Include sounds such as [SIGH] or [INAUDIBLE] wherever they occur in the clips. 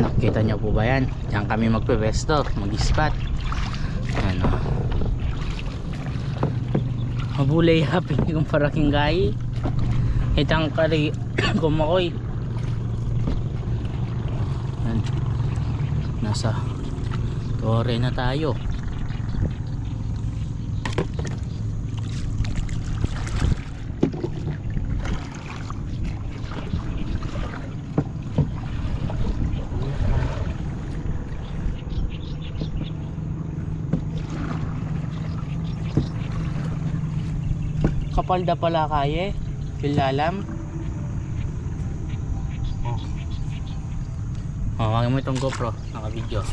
Yan, nakita nyo po ba yan? Diyan kami magpe-pesto, mag-spot. Yan o. Mabulay [LAUGHS] happy kung paraking gayi. Itang kari [COUGHS] kumakoy. Nasa tore na tayo. Kapal da pala kaye. Pilalam. Oh. Oh, mo itong GoPro, naka-video.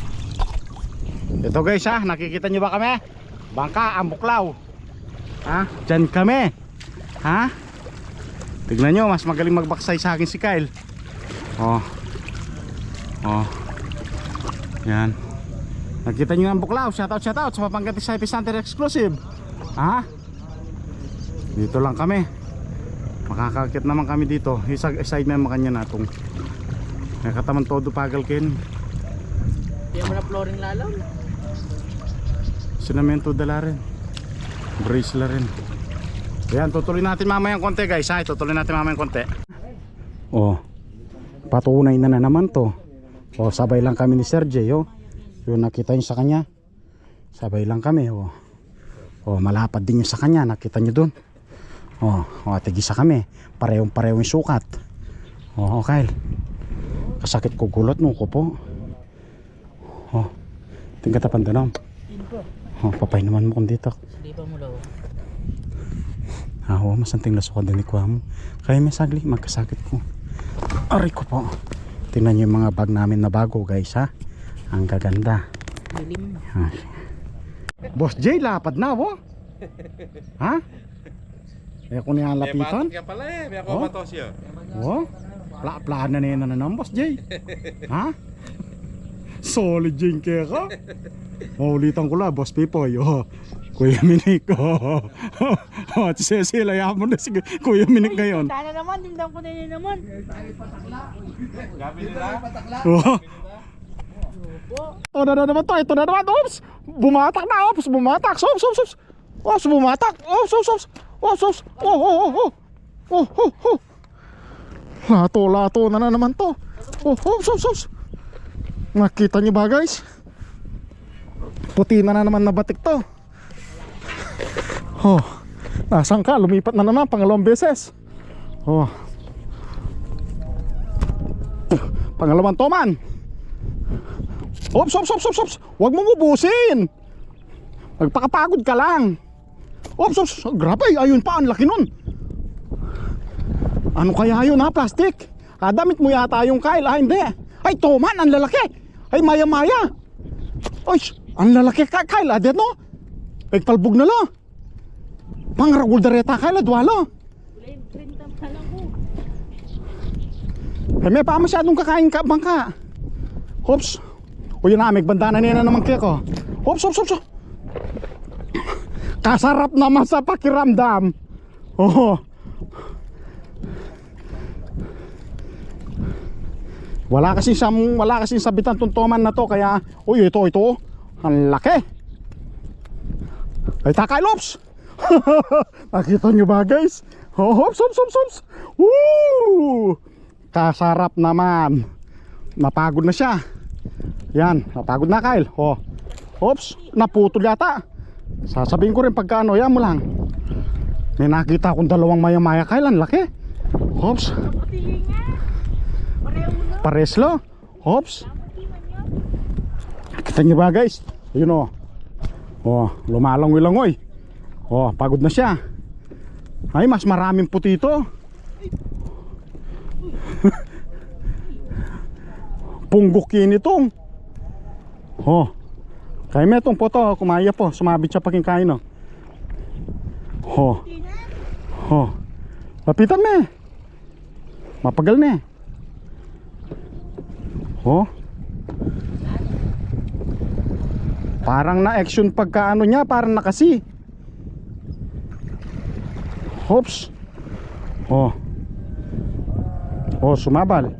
Ito guys ha, nakikita nyo ba kami? Bangka, ang buklaw. Ha? Diyan kami. Ha? Tignan nyo, mas magaling magbaksay sa akin si Kyle. Oh. Oh. Yan. Nakita nyo ang buklaw. Shoutout, shoutout sa Mapangkati sa Epicenter Exclusive. Ha? Dito lang kami. Makakakit naman kami dito. Isa side naman kanya natong. Nakataman todo pagal kin. Hindi mo na flooring lalaw. Sinamento dala rin. Brace la rin. Ayan, tutuloy natin mamaya konti guys ha. Tutuloy natin mamaya konti. Oh. Patunay na na naman to. Oh, sabay lang kami ni Sergey oh. Yung nakita niyo sa kanya. Sabay lang kami oh. Oh, malapad din yung sa kanya. Nakita niyo dun. Oh, oh tigisa kami. Parehong parehong sukat. Oh, okay. Kasakit ko gulot no ko po. Oh. Tingkat tapan danom. Oh, papay naman mo kung dito. Ah, oo, masanting lasukan din ni Kuya mo. Kaya may sagli, magkasakit ko. Aray ko po. Tingnan niyo yung mga bag namin na bago guys ha. Ang gaganda. Ah. Boss J, lapad na wo. ha? Eh kung niya lapitan. Kaya pala eh, may ako Oh? matos yun. Oh, pla plaan na niya na naman, Boss [LAUGHS] J. ha? Solid J kaya ka. Oh, ulitan ko lang, Boss Pipoy. Oh. Kuya Minik. Oh. oh, at si sila mo na si Kuya Minik ngayon. Sana naman, dindang ko na yun naman. Gabi nila. Oh. Oh, na na naman to. Ito na naman. Oops. Bumatak na. Oops. Bumatak. Oops, oops, oops. Oops, bumatak. Oops, oops, oops. Oops, oops. Oh, oh, oh, oh. Oh, oh, oh. Lato, lato na na naman to. Oh, oops, oops, oops. Nakita niyo ba guys? Puti na na naman na batik to. Oh. Nasaan ka? Lumipat na naman pangalawang beses. Oh. Pangalawang toman. Ops, ops, ops, ops, ops. Huwag mong ubusin. Magpakapagod ka lang. Ops, ops. Grabe, ayun pa. Ang laki nun. Ano kaya yun ha, plastic? Ah, damit mo yata yung Kyle, ah, hindi. Ay, Toman, ang lalaki. Ay, maya-maya. Ay, ang lalaki ka, Kyle, ah, no? Ay, palbog na lo. Pangragul dareta, Kyle, adwalo. Ay, may pa masyadong kakain ka, bangka. Hops. O yun na, may bandana niya na naman kaya ko. Hops, hops, hops. Kasarap naman sa pakiramdam. Oo. Wala kasi sa wala kasi sabitan tuntuman na to kaya uy ito ito ang laki. Ay takay lops. [LAUGHS] Nakita nyo ba guys? Oh, hops hops hops hops. Woo! Kasarap naman. Napagod na siya. Yan, napagod na Kyle. Oh. Oops, naputol yata. Sasabihin ko rin pagka ano, yan mo lang. May nakita akong dalawang maya-maya ang laki. Oops. Pares lo. Oops. Kita niyo ba guys? Ayun oh. Oh, lumalangoy-langoy. Oh, pagod na siya. Ay, mas maraming puti ito. [LAUGHS] Punggukin itong. Oh. Kaya may itong poto, kumaya po. Sumabit siya pagking kain, oh. Oh. Oh. Lapitan me. Mapagal na. Oh. Parang na-action pagka ano niya, parang nakasi. Hops. Oh. Oh, sumabal.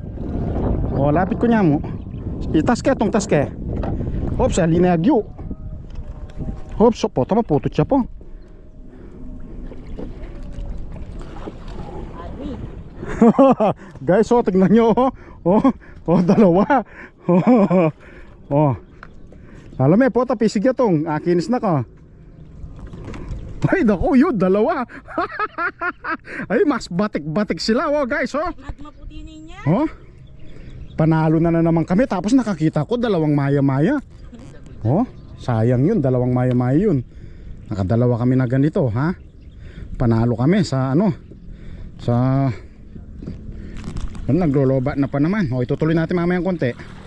Oh, lapit ko niya mo. Itaske tong taske. Hop, sa linagyo. Hop, so po, tama putot siya po. [LAUGHS] Guys, oh, tignan nyo, oh. Oh, oh dalawa. [LAUGHS] Oh, oh. Alam mo, po, tapisig ya tong. Akinis na ka. Ay, naku, yun, dalawa. [LAUGHS] Ay, mas batik-batik sila, oh, guys, oh. Magmaputi niya. Oh? Panalo na na naman kami tapos nakakita ko dalawang maya-maya. Oh, sayang yun, dalawang maya-maya yun. Nakadalawa kami na ganito, ha? Panalo kami sa ano? Sa ano, nagloloba na pa naman. O, itutuloy natin mamaya konti.